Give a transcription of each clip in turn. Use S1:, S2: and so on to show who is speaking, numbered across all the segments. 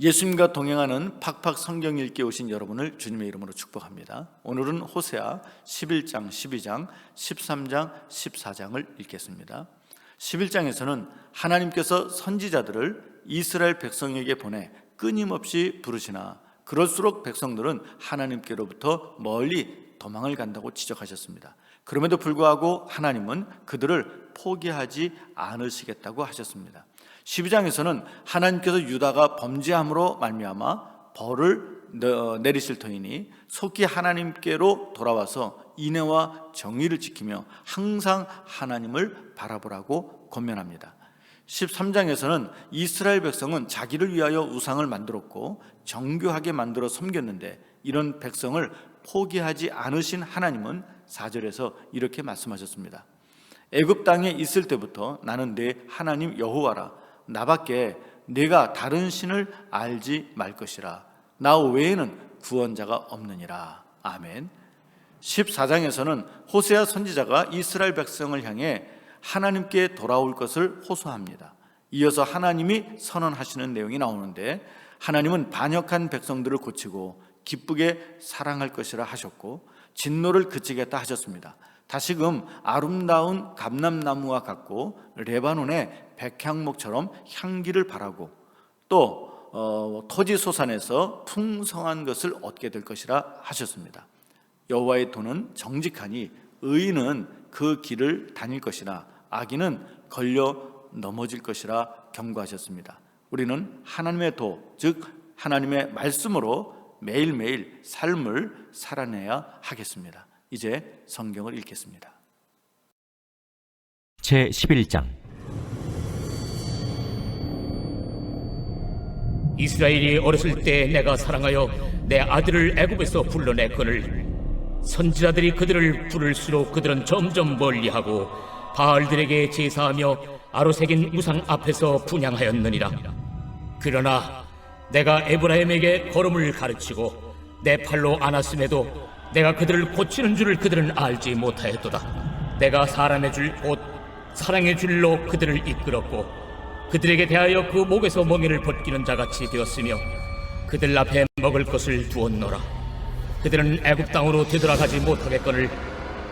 S1: 예수님과 동행하는 팍팍 성경 읽기 오신 여러분을 주님의 이름으로 축복합니다. 오늘은 호세아 11장, 12장, 13장, 14장을 읽겠습니다. 11장에서는 하나님께서 선지자들을 이스라엘 백성에게 보내 끊임없이 부르시나 그럴수록 백성들은 하나님께로부터 멀리 도망을 간다고 지적하셨습니다. 그럼에도 불구하고 하나님은 그들을 포기하지 않으시겠다고 하셨습니다. 12장에서는 하나님께서 유다가 범죄함으로 말미암아 벌을 내- 내리실 터이니 속히 하나님께로 돌아와서 인애와 정의를 지키며 항상 하나님을 바라보라고 권면합니다. 13장에서는 이스라엘 백성은 자기를 위하여 우상을 만들었고 정교하게 만들어 섬겼는데 이런 백성을 포기하지 않으신 하나님은 4절에서 이렇게 말씀하셨습니다. 애굽 땅에 있을 때부터 나는 내 하나님 여호와라 나밖에 내가 다른 신을 알지 말 것이라. 나 외에는 구원자가 없느니라. 아멘. 14장에서는 호세아 선지자가 이스라엘 백성을 향해 하나님께 돌아올 것을 호소합니다. 이어서 하나님이 선언하시는 내용이 나오는데 하나님은 반역한 백성들을 고치고 기쁘게 사랑할 것이라 하셨고 진노를 그치겠다 하셨습니다 다시금 아름다운 감람나무와 같고 레바논의 백향목처럼 향기를 바라고 또 어, 토지 소산에서 풍성한 것을 얻게 될 것이라 하셨습니다. 여호와의 도는 정직하니 의인은 그 길을 다닐 것이나 악인은 걸려 넘어질 것이라 경고하셨습니다. 우리는 하나님의 도, 즉 하나님의 말씀으로 매일매일 삶을 살아내야 하겠습니다. 이제 성경을 읽겠습니다.
S2: 제 11장
S3: 이스라엘이 어렸을 때 내가 사랑하여 내 아들을 애굽에서 불러냈거늘 선지자들이 그들을 부를수록 그들은 점점 멀리하고 바알들에게 제사하며 아로새긴 우상 앞에서 분양하였느니라 그러나 내가 에브라임에게 걸음을 가르치고 내 팔로 안았음에도 내가 그들을 고치는 줄을 그들은 알지 못하였도다. 내가 사람의 줄 곧 사랑의 줄로 그들을 이끌었고 그들에게 대하여 그 목에서 멍에를 벗기는 자같이 되었으며 그들 앞에 먹을 것을 두었노라. 그들은 애굽 땅으로 되돌아가지 못하겠거늘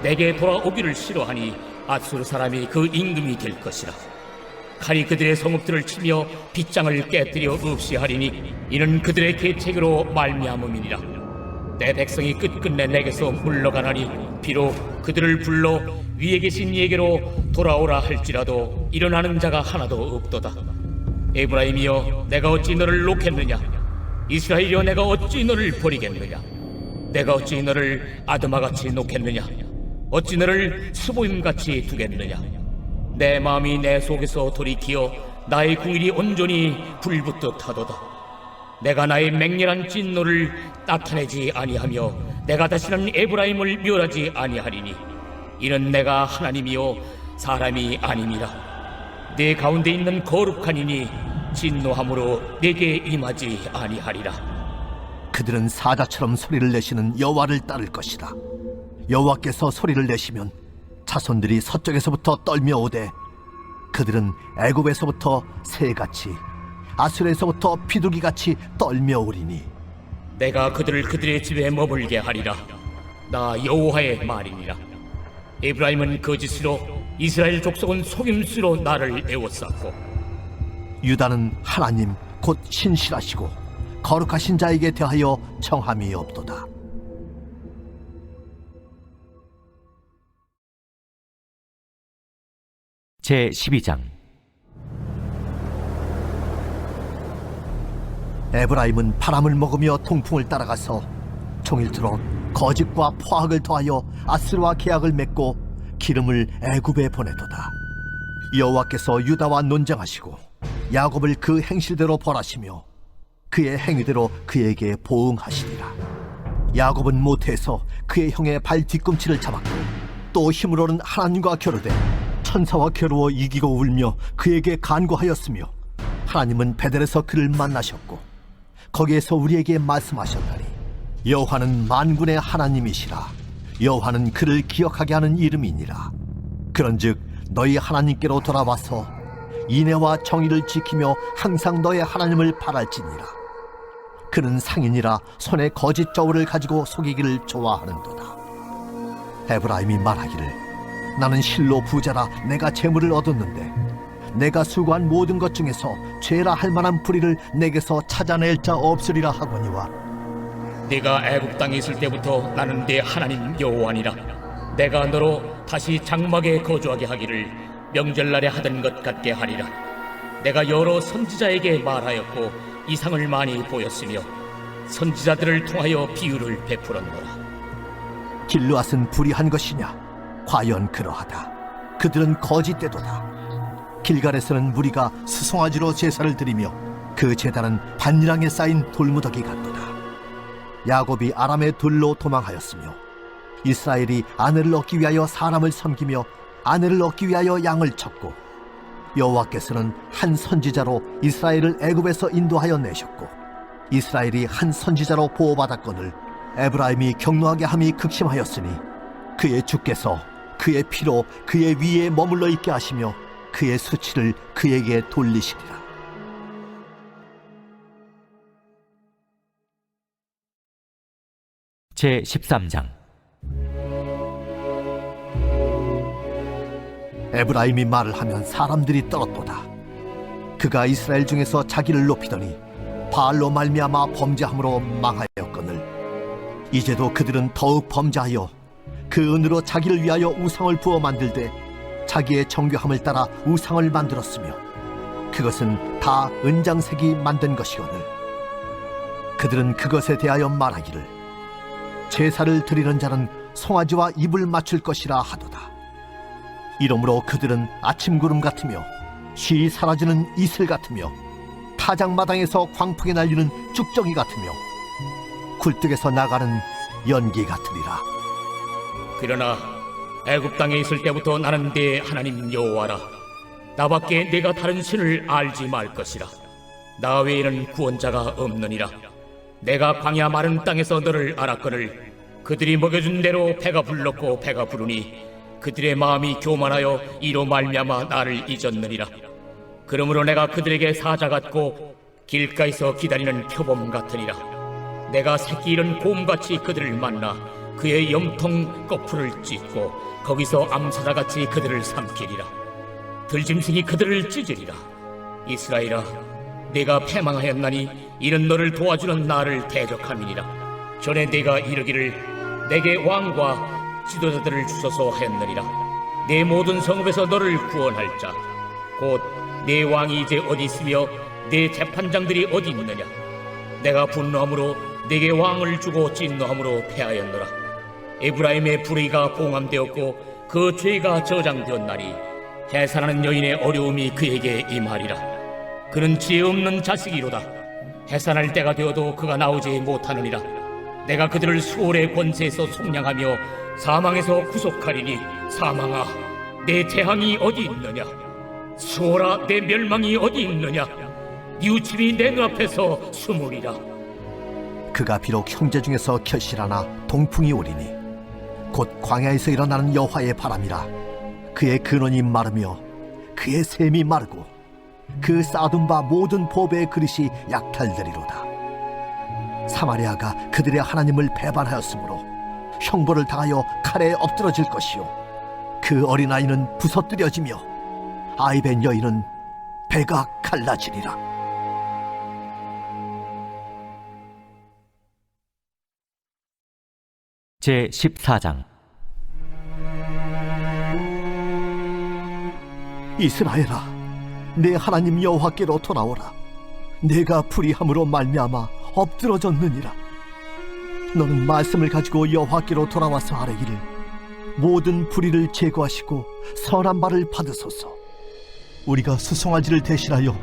S3: 내게 돌아오기를 싫어하니 아수르 사람이 그 임금이 될 것이라. 칼이 그들의 성읍들을 치며 빗장을 깨뜨려 없이 하리니 이는 그들의 계책으로 말미암음이니라 내 백성이 끝끝내 내게서 물러가나니 비록 그들을 불러 위에 계신 이에게로 돌아오라 할지라도 일어나는 자가 하나도 없도다. 에브라임이여 내가 어찌 너를 놓겠느냐? 이스라엘이여 내가 어찌 너를 버리겠느냐? 내가 어찌 너를 아드마같이 놓겠느냐? 어찌 너를 스보임같이 두겠느냐? 내 마음이 내 속에서 돌이키어 나의 궁일이 온전히 불붙듯 하도다 내가 나의 맹렬한 진노를 나타내지 아니하며 내가 다시는 에브라임을 멸하지 아니하리니 이는 내가 하나님이요 사람이 아님이라 내 가운데 있는 거룩한 이니 진노함으로 내게 임하지 아니하리라
S4: 그들은 사자처럼 소리를 내시는 여호와를 따를 것이다. 여호와께서 소리를 내시면 자손들이 서쪽에서부터 떨며 오되 그들은 애굽에서부터 새같이 아수르에서부터 비둘기같이 떨며 오리니
S3: 내가 그들을 그들의 집에 머물게 하리라. 나 여호와의 말이니라. 에브라임은 거짓으로 이스라엘 족속은 속임수로 나를 애워쌌고
S4: 유다는 하나님 곧 신실하시고 거룩하신 자에게 대하여 청함이 없도다.
S2: 제 12장
S4: 에브라임은 바람을 먹으며 통풍을 따라가서 종일토록 거짓과 포악을 더하여 아스르와 계약을 맺고 기름을 애굽에 보내도다. 여호와께서 유다와 논쟁하시고 야곱을 그 행실대로 벌하시며 그의 행위대로 그에게 보응하시리라. 야곱은 못해서 그의 형의 발 뒤꿈치를 잡았고 또 힘으로는 하나님과 겨루되 천사와 겨루어 이기고 울며 그에게 간구하였으며 하나님은 베델에서 그를 만나셨고 거기에서 우리에게 말씀하셨다니 여호와는 만군의 하나님이시라. 여호와는 그를 기억하게 하는 이름이니라. 그런즉 너희 하나님께로 돌아와서 인애와 정의를 지키며 항상 너의 하나님을 바랄지니라. 그는 상인이라 손에 거짓 저울을 가지고 속이기를 좋아하는도다. 에브라임이 말하기를 나는 실로 부자라 내가 재물을 얻었는데 내가 수고한 모든 것 중에서 죄라 할 만한 불의를 내게서 찾아낼 자 없으리라 하거니와.
S3: 네가 애굽 땅에 있을 때부터 나는 네 하나님 여호와니라. 내가 너로 다시 장막에 거주하게 하기를 명절날에 하던 것 같게 하리라. 내가 여러 선지자에게 말하였고 이상을 많이 보였으며 선지자들을 통하여 비유를 베풀었노라.
S4: 길르앗은 불의한 것이냐? 과연 그러하다. 그들은 거짓되도다 길갈에서는 무리가 수송아지로 제사를 드리며 그 제단은 반이랑에 쌓인 돌무더기 같도다. 야곱이 아람의 돌로 도망하였으며 이스라엘이 아내를 얻기 위하여 사람을 섬기며 아내를 얻기 위하여 양을 쳤고 여호와께서는 한 선지자로 이스라엘을 애굽에서 인도하여 내셨고 이스라엘이 한 선지자로 보호받았거늘 에브라임이 경노하게 함이 극심하였으니 그의 주께서 그의 피로 그의 위에 머물러 있게 하시며 그의 수치를 그에게 돌리시리라
S2: 제 13장
S4: 에브라임이 말을 하면 사람들이 떨었도다. 그가 이스라엘 중에서 자기를 높이더니 바알로 말미암아 범죄함으로 망하였거늘 이제도 그들은 더욱 범죄하여 그 은으로 자기를 위하여 우상을 부어 만들되 자기의 정교함을 따라 우상을 만들었으며 그것은 다 은장색이 만든 것이거늘 그들은 그것에 대하여 말하기를 제사를 드리는 자는 송아지와 입을 맞출 것이라 하도다. 이러므로 그들은 아침 구름 같으며 쉬 사라지는 이슬 같으며 타작마당에서 광풍에 날리는 쭉정이 같으며 굴뚝에서 나가는 연기 같으리라.
S3: 그러나 애굽 땅에 있을 때부터 나는 네 하나님 여호와라. 나밖에 내가 다른 신을 알지 말 것이라. 나 외에는 구원자가 없느니라. 내가 광야 마른 땅에서 너를 알았거늘 그들이 먹여준 대로 배가 불렀고 배가 부르니 그들의 마음이 교만하여 이로 말미암아 나를 잊었느니라. 그러므로 내가 그들에게 사자 같고 길가에서 기다리는 표범 같으니라. 내가 새끼 잃은 곰같이 그들을 만나 그의 염통 거풀을 찢고 거기서 암사자같이 그들을 삼키리라. 들짐승이 그들을 찢으리라. 이스라엘아 내가 패망하였나니 이는 너를 도와주는 나를 대적함이니라. 전에 내가 이르기를 내게 왕과 지도자들을 주소서 하였느니라. 내 모든 성읍에서 너를 구원할 자 곧 내 왕이 이제 어디 있으며 내 재판장들이 어디 있느냐? 내가 분노함으로 내게 왕을 주고 진노함으로 패하였노라 에브라임의 불의가 봉함되었고 그 죄가 저장되었나니 해산하는 여인의 어려움이 그에게 임하리라. 그는 지혜 없는 자식이로다. 해산할 때가 되어도 그가 나오지 못하느니라. 내가 그들을 수월의 권세에서 속량하며 사망에서 구속하리니 사망아 내 재앙이 어디 있느냐? 수월아 내 멸망이 어디 있느냐? 뉘우침이 내 눈앞에서 숨으리라.
S4: 그가 비록 형제 중에서 결실하나 동풍이 오리니 곧 광야에서 일어나는 여호와의 바람이라. 그의 근원이 마르며 그의 샘이 마르고 그 쌓아둔 바 모든 보배의 그릇이 약탈되리로다. 사마리아가 그들의 하나님을 배반하였으므로 형벌을 당하여 칼에 엎드러질 것이요. 그 어린아이는 부서뜨려지며 아이벤 여인은 배가 갈라지리라
S2: 제 14장
S4: 이스라엘아, 내 하나님 여호와께로 돌아오라. 내가 불의함으로 말미암아 엎드러졌느니라. 너는 말씀을 가지고 여호와께로 돌아와서 아뢰기를 모든 불의를 제거하시고 선한 바를 받으소서. 우리가 수송아지를 대신하여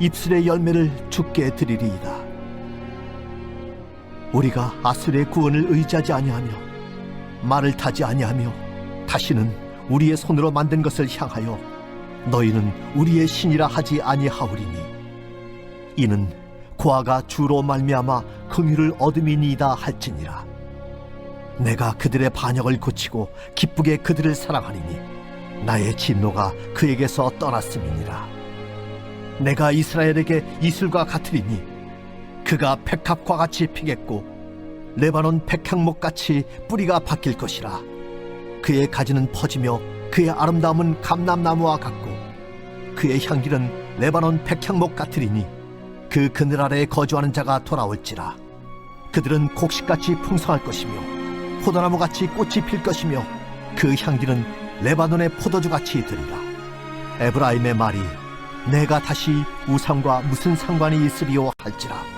S4: 입술의 열매를 주께 드리리이다. 우리가 아술의 구원을 의지하지 아니하며 말을 타지 아니하며 다시는 우리의 손으로 만든 것을 향하여 너희는 우리의 신이라 하지 아니하오리니 이는 고아가 주로 말미암아 긍휼을 얻음이니이다 할지니라. 내가 그들의 반역을 고치고 기쁘게 그들을 사랑하리니 나의 진노가 그에게서 떠났음이니라. 내가 이스라엘에게 이슬과 같으리니 그가 백합과 같이 피겠고 레바논 백향목 같이 뿌리가 바뀔 것이라. 그의 가지는 퍼지며 그의 아름다움은 감람나무와 같고 그의 향기는 레바논 백향목 같으리니 그 그늘 아래에 거주하는 자가 돌아올지라. 그들은 곡식같이 풍성할 것이며 포도나무같이 꽃이 필 것이며 그 향기는 레바논의 포도주같이 들리라. 에브라임의 말이 내가 다시 우상과 무슨 상관이 있으리요 할지라